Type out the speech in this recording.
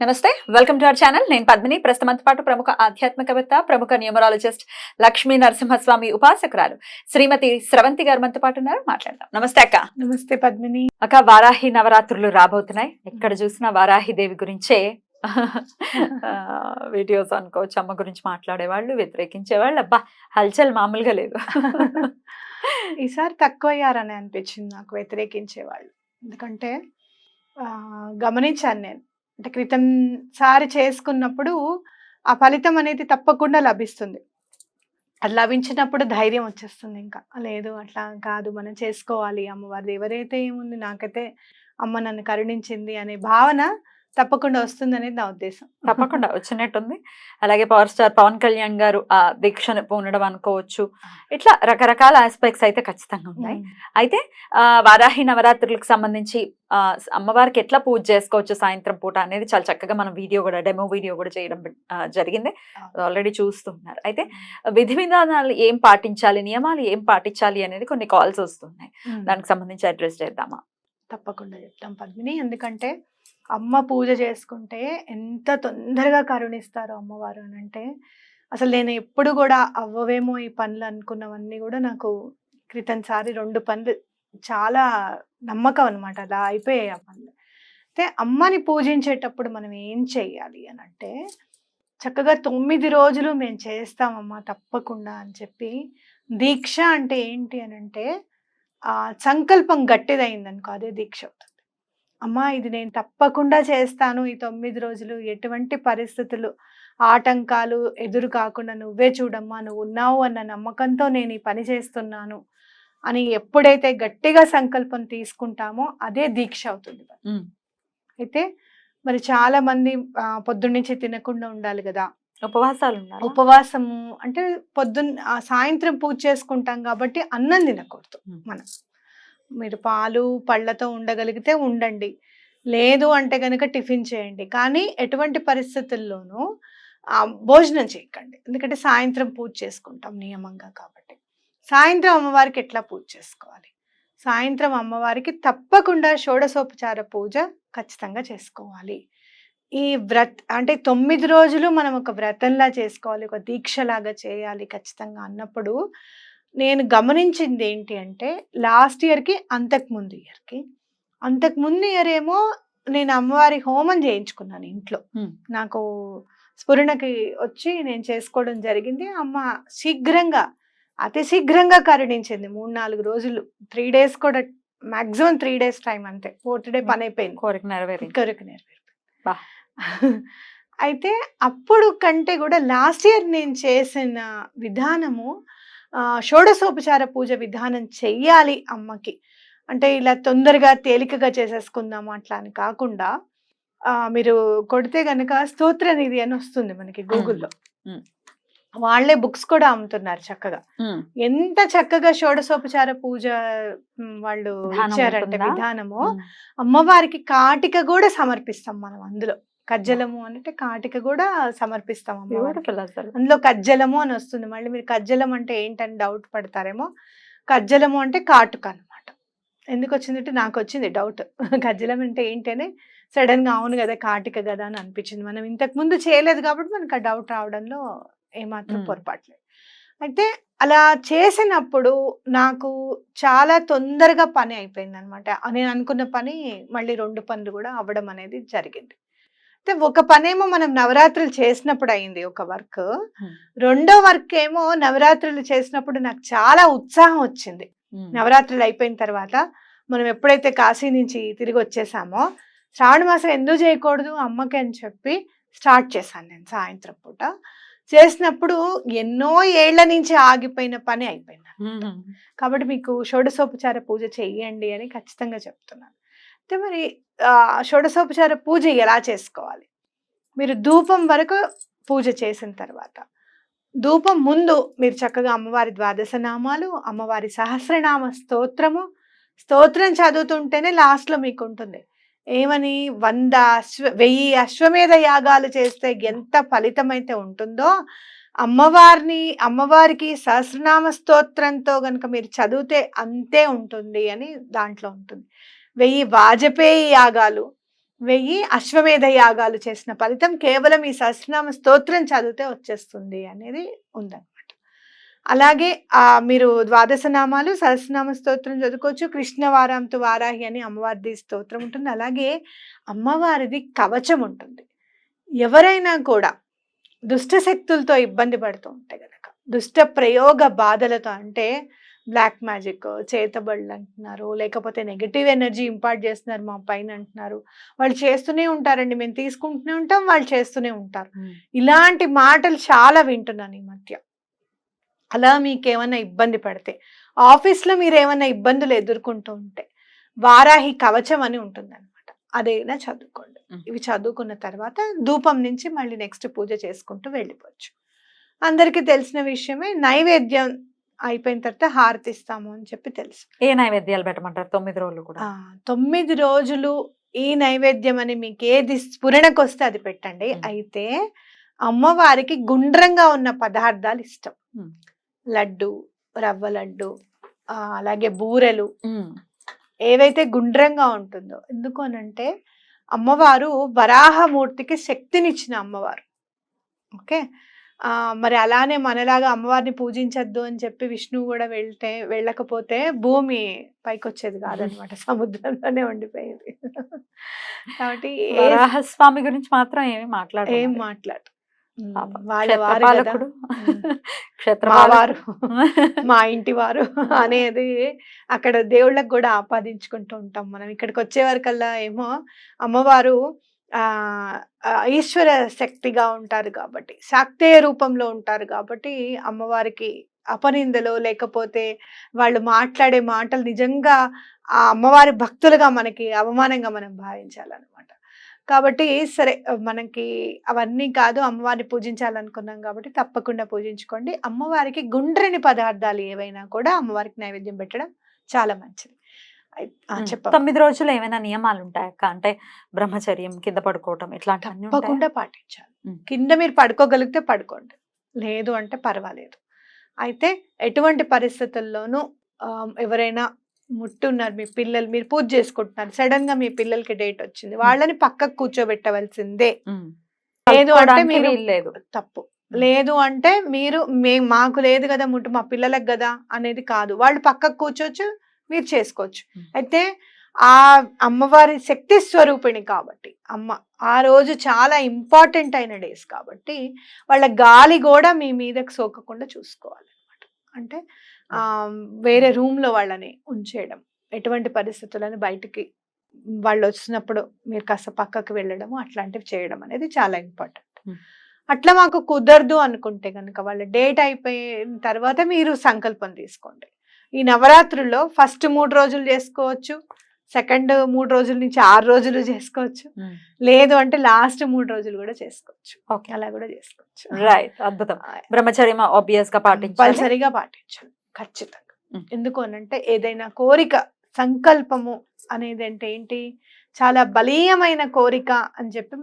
నమస్తే welcome to our channel. నేను పద్మిని. ప్రస్తుతంతో పాటు ప్రముఖ ఆధ్యాత్మికవేత్త ప్రముఖ న్యూమరాలజిస్ట్ లక్ష్మీ నరసింహస్వామి ఉపాసకురాలు శ్రీమతి స్రవంతి గారు మనతో పాటు ఉన్నారు. మాట్లాడదాం. నమస్తే అక్క. నమస్తే పద్మిని. అక్క వారాహి నవరాత్రులు రాబోతున్నాయి. ఎక్కడ చూసినా వారాహి దేవి గురించే. వీడియోస్ అనుకోవచ్చు అమ్మ గురించి మాట్లాడేవాళ్ళు వ్యతిరేకించేవాళ్ళు. అబ్బా హల్చల్ మామూలుగా లేదు. ఈసారి తక్కువయ్యారని అనిపించింది నాకు వ్యతిరేకించే వాళ్ళు ఎందుకంటే గమనించాను నేను. అంటే క్రితం సారి చేసుకున్నప్పుడు ఆ ఫలితం అనేది తప్పకుండా లభిస్తుంది. అది లభించినప్పుడు ధైర్యం వచ్చేస్తుంది ఇంకా. లేదు అట్లా కాదు మనం చేసుకోవాలి అమ్మవారిది. ఎవరైతే ఏముంది నాకైతే అమ్మ నన్ను కరుణించింది అనే భావన తప్పకుండా వస్తుంది అనేది నా ఉద్దేశం. తప్పకుండా వచ్చినట్టుంది. అలాగే పవర్ స్టార్ పవన్ కళ్యాణ్ గారు ఆ దీక్షను ఉండడం అనుకోవచ్చు. ఇట్లా రకరకాల ఆస్పెక్ట్స్ అయితే ఖచ్చితంగా ఉన్నాయి. అయితే ఆ, వారాహి నవరాత్రులకు సంబంధించి అమ్మవారికి ఎట్లా పూజ చేసుకోవచ్చు సాయంత్రం పూట అనేది చాలా చక్కగా మనం వీడియో కూడా డెమో వీడియో కూడా చేయడం జరిగింది. ఆల్రెడీ చూస్తున్నారు. అయితే విధి విధానాలు ఏం పాటించాలి నియమాలు ఏం పాటించాలి అనేది కొన్ని కాల్స్ వస్తున్నాయి. దానికి సంబంధించి అడ్రస్ చేద్దామా? తప్పకుండా చెప్తాం పద్మిని. ఎందుకంటే అమ్మ పూజ చేసుకుంటే ఎంత తొందరగా కరుణిస్తారో అమ్మవారు అని అంటే అసలు నేను ఎప్పుడు కూడా అవ్వవేమో ఈ పనులు అనుకున్నవన్నీ కూడా నాకు క్రితంసారి రెండు పనులు చాలా నమ్మకం అనమాట అలా అయిపోయాయి ఆ పనులు. అయితే అమ్మని పూజించేటప్పుడు మనం ఏం చెయ్యాలి అని అంటే చక్కగా తొమ్మిది రోజులు మేము చేస్తామమ్మా తప్పకుండా అని చెప్పి దీక్ష అంటే ఏంటి అని అంటే సంకల్పం గట్టిదైంది అనుకో అదే దీక్ష అవుతుంది. అమ్మా ఇది నేను తప్పకుండా చేస్తాను ఈ తొమ్మిది రోజులు. ఎటువంటి పరిస్థితులు ఆటంకాలు ఎదురు కాకుండా నువ్వే చూడమ్మా నువ్వు ఉన్నావు అన్న నమ్మకంతో నేను ఈ పని చేస్తున్నాను అని ఎప్పుడైతే గట్టిగా సంకల్పం తీసుకుంటామో అదే దీక్ష అవుతుంది. అయితే మరి చాలా మంది పొద్దున్నుంచి తినకుండా ఉండాలి కదా. ఉపవాసాలు ఉపవాసము అంటే పొద్దున్న సాయంత్రం పూజ చేసుకుంటాం కాబట్టి అన్నం తినకూడదు. మనం. మీరు పాలు పళ్ళతో ఉండగలిగితే ఉండండి. లేదు అంటే కనుక టిఫిన్ చేయండి. కానీ ఎటువంటి పరిస్థితుల్లోనూ భోజనం చేయకండి. ఎందుకంటే సాయంత్రం పూజ చేసుకుంటాం నియమంగా కాబట్టి. సాయంత్రం అమ్మవారికి ఎట్లా పూజ చేసుకోవాలి? సాయంత్రం అమ్మవారికి తప్పకుండా షోడసోపచార పూజ ఖచ్చితంగా చేసుకోవాలి. ఈ వ్రత్ అంటే తొమ్మిది రోజులు మనం ఒక వ్రతంలా చేసుకోవాలి. ఒక దీక్షలాగా చేయాలి ఖచ్చితంగా అన్నప్పుడు నేను గమనించింది ఏంటి అంటే లాస్ట్ ఇయర్కి అంతకు ముందు ఇయర్కి అంతకు ముందు ఇయర్ ఏమో నేను అమ్మవారి హోమం చేయించుకున్నాను ఇంట్లో. నాకు స్ఫురణకి వచ్చి నేను చేసుకోవడం జరిగింది. అమ్మ శీఘ్రంగా అతి శీఘ్రంగా కరుణించింది. మూడు నాలుగు రోజులు త్రీ డేస్ కూడా మాక్సిమం త్రీ డేస్ టైం అంతే. ఫోర్త్ డే పని అయిపోయింది. కోరిక నెరవేరింది. కోరిక నెరవేరు. అయితే అప్పుడు కంటే కూడా లాస్ట్ ఇయర్ నేను చేసిన విధానము షోడశోపచార పూజ విధానం చెయ్యాలి అమ్మకి అంటే ఇలా తొందరగా తేలికగా చేసేసుకుందాము అట్లా అని కాకుండా ఆ, మీరు కొడితే గనక స్తోత్ర నిధి అని వస్తుంది మనకి గూగుల్లో. వాళ్ళే బుక్స్ కూడా అమ్ముతున్నారు చక్కగా. ఎంత చక్కగా షోడశోపచార పూజ వాళ్ళు ఇచ్చారంటే? విధానము. అమ్మవారికి కాటిక కూడా సమర్పిస్తాం మనం అందులో కజ్జలము అంటే కాటిక కూడా సమర్పిస్తాం అందులో కజ్జలము అని వస్తుంది. మళ్ళీ మీరు కజ్జలం అంటే ఏంటని డౌట్ పడతారేమో? కజ్జలము అంటే కాటుక అన్నమాట. ఎందుకు వచ్చిందంటే నాకు వచ్చింది డౌట్ కజ్జలం అంటే ఏంటి అని సడన్గా అవును కదా కాటిక కదా అని అనిపించింది. మనం ఇంతకు ముందు చేయలేదు కాబట్టి మనకు ఆ డౌట్ రావడంలో ఏమాత్రం మ్మ్. పొరపాట్లేదు. అయితే అలా చేసినప్పుడు నాకు చాలా తొందరగా పని అయిపోయింది అనమాట నేను అనుకున్న పని మళ్ళీ రెండు పనులు కూడా అవ్వడం అనేది జరిగింది. అయితే ఒక పనేమో మనం నవరాత్రులు చేసినప్పుడు అయింది ఒక వర్క్. రెండో వర్క్ ఏమో నవరాత్రులు చేసినప్పుడు నాకు చాలా ఉత్సాహం వచ్చింది. నవరాత్రులు అయిపోయిన తర్వాత మనం ఎప్పుడైతే కాశీ నుంచి తిరిగి వచ్చేసామో శ్రావణ మాసం ఎందుకు చేయకూడదు అమ్మకి అని చెప్పి స్టార్ట్ చేశాను నేను సాయంత్రం పూట చేసినప్పుడు ఎన్నో ఏళ్ళ నుంచి ఆగిపోయిన పని అయిపోయింది. కాబట్టి మీకు షోడశోపచార పూజ చెయ్యండి అని ఖచ్చితంగా చెప్తున్నాను అయితే మరి ఆ, షోడశోపచార పూజ ఎలా చేసుకోవాలి? మీరు ధూపం వరకు పూజ చేసిన తర్వాత ధూపం ముందు మీరు చక్కగా అమ్మవారి ద్వాదశ నామాలు అమ్మవారి సహస్రనామ స్తోత్రము స్తోత్రం చదువుతుంటేనే లాస్ట్లో మీకు ఉంటుంది ఏమని? వంద అశ్వ వెయ్యి అశ్వమేధ యాగాలు చేస్తే ఎంత ఫలితం అయితే ఉంటుందో అమ్మవారిని అమ్మవారికి సహస్రనామ స్తోత్రంతో కనుక మీరు చదివితే అంతే ఉంటుంది అని దాంట్లో ఉంటుంది. వెయ్యి వాజపేయి యాగాలు వెయ్యి అశ్వమేధ యాగాలు చేసిన ఫలితం కేవలం ఈ సహస్రనామ స్తోత్రం చదివితే వచ్చేస్తుంది అనేది ఉందన్నమాట. అలాగే మీరు ద్వాదశ నామాలు సహస్రనామ స్తోత్రం చదువుకోవచ్చు. కృష్ణవారాంతు వారాహి అని అమ్మవారిది స్తోత్రం ఉంటుంది. అలాగే అమ్మవారిది కవచం ఉంటుంది. ఎవరైనా కూడా దుష్ట శక్తులతో ఇబ్బంది పడుతూ ఉంటే కనుక దుష్ట ప్రయోగ బాధలతో అంటే బ్లాక్ మ్యాజిక్ చేతబడులు అంటున్నారు. లేకపోతే నెగటివ్ ఎనర్జీ ఇంపార్ట్ చేస్తున్నారు మా పైన అంటున్నారు. వాళ్ళు చేస్తూనే ఉంటారండి. మేము తీసుకుంటూనే ఉంటాం వాళ్ళు చేస్తూనే ఉంటారు. ఇలాంటి మాటలు చాలా వింటున్నాను ఈ మధ్య. అలా మీకు ఏమైనా ఇబ్బంది పడితే ఆఫీస్లో మీరు ఏమైనా ఇబ్బందులు ఎదుర్కొంటూ ఉంటే వారాహి కవచం అని ఉంటుందన్నమాట. అదైనా చదువుకోండి. ఇవి చదువుకున్న తర్వాత ధూపం నుంచి మళ్ళీ నెక్స్ట్ పూజ చేసుకుంటూ వెళ్ళిపోవచ్చు. అందరికీ తెలిసిన విషయమే నైవేద్యం అయిపోయిన తర్వాత హారతిస్తాము అని చెప్పి తెలుసు. ఏ నైవేద్యాలు పెట్టమంటారు? తొమ్మిది రోజులు కూడా? ఆ, తొమ్మిది రోజులు ఈ నైవేద్యం అని మీకు ఏది స్ఫురణకు వస్తే అది పెట్టండి. మ్మ్. అయితే అమ్మవారికి గుండ్రంగా ఉన్న పదార్థాలు ఇష్టం. మ్మ్. లడ్డు రవ్వ లడ్డు ఆ, అలాగే బూరెలు. ఉమ్, ఏవైతే గుండ్రంగా ఉంటుందో. ఎందుకు అనంటే అమ్మవారు వరాహమూర్తికి శక్తినిచ్చిన అమ్మవారు. ఓకే? మరి అలానే మనలాగా అమ్మవారిని పూజించద్దు అని చెప్పి విష్ణువు కూడా వెళ్తే వెళ్ళకపోతే భూమి పైకి వచ్చేది కాదనమాట. సముద్రంలోనే ఉండిపోయేది. కాబట్టి ఏ- వరాహస్వామి గురించి మాత్రం ఏమి మాట్లాడు ఏం మాట్లాడు వారు మా ఇంటి వారు అనేది అక్కడ దేవుళ్ళకి కూడా ఆపాదించుకుంటూ ఉంటాం మనం. ఇక్కడికి వచ్చే వరకల్లా ఏమో అమ్మవారు ఈశ్వర శక్తిగా ఉంటారు కాబట్టి శాక్తేయ రూపంలో ఉంటారు కాబట్టి అమ్మవారికి అపనిందలో లేకపోతే వాళ్ళు మాట్లాడే మాటలు నిజంగా ఆ అమ్మవారి భక్తులుగా మనకి అవమానంగా మనం భావించాలన్నమాట. కాబట్టి సరే మనకి అవన్నీ కాదు అమ్మవారిని పూజించాలనుకున్నాం కాబట్టి తప్పకుండా పూజించుకోండి. అమ్మవారికి గుండ్రని పదార్థాలు ఏవైనా కూడా అమ్మవారికి నైవేద్యం పెట్టడం చాలా మంచిది. తొమ్మిది రోజులు ఏమైనా నియమాలు ఉంటాయి అక్క? అంటే బ్రహ్మచర్యం కింద పడుకోవటం ఉంటాయా? తప్పకుండా పాటించాలి. కింద మీరు పడుకోగలిగితే పడుకోండి. లేదు అంటే పర్వాలేదు. అయితే ఎటువంటి పరిస్థితుల్లోనూ ఎవరైనా ముట్టున్నారు మీ పిల్లలు మీరు పూజ చేసుకుంటున్నారు సడన్గా మీ పిల్లలకి డేట్ వచ్చింది వాళ్ళని పక్కకు కూర్చోబెట్టవలసిందే. లేదు అంటే మీరు వీల్లేదు తప్పు. లేదు అంటే మీరు మే మాకు లేదు కదా ముట్టు మా పిల్లలకు కదా అనేది కాదు. వాళ్ళు పక్కకు కూర్చోవచ్చు మీరు చేసుకోవచ్చు. అయితే ఆ అమ్మవారి శక్తి స్వరూపిణి కాబట్టి అమ్మ ఆ రోజు చాలా ఇంపార్టెంట్ అయిన డేస్ కాబట్టి వాళ్ళ గాలి కూడా మీ మీదకి సోకకుండా చూసుకోవాలి అనమాట అంటే ఆ వేరే రూమ్లో వాళ్ళని ఉంచేయడం ఎటువంటి పరిస్థితులను బయటికి వాళ్ళు వచ్చినప్పుడు మీరు కాస్త పక్కకు వెళ్ళడం అట్లాంటివి చేయడం అనేది చాలా ఇంపార్టెంట్. అట్లా మాకు కుదరదు అనుకుంటే కనుక వాళ్ళ డేట్ అయిపోయిన తర్వాత మీరు సంకల్పం తీసుకోండి. ఈ నవరాత్రుల్లో ఫస్ట్ మూడు రోజులు చేసుకోవచ్చు సెకండ్ మూడు రోజుల నుంచి ఆరు రోజులు చేసుకోవచ్చు. లేదు అంటే లాస్ట్ మూడు రోజులు కూడా చేసుకోవచ్చు. ఓకే. అలా కూడా చేసుకోవచ్చు. రైట్ అద్భుతం. బ్రహ్మచర్యం ఆబ్వియస్గా పాటించాలి. కంపల్సరీగా పాటించాలి. ఖచ్చితంగా. ఎందుకు అనంటే ఏదైనా కోరిక సంకల్పము అనేది అంటే ఏంటి? చాలా బలీయమైన కోరిక అని చెప్పి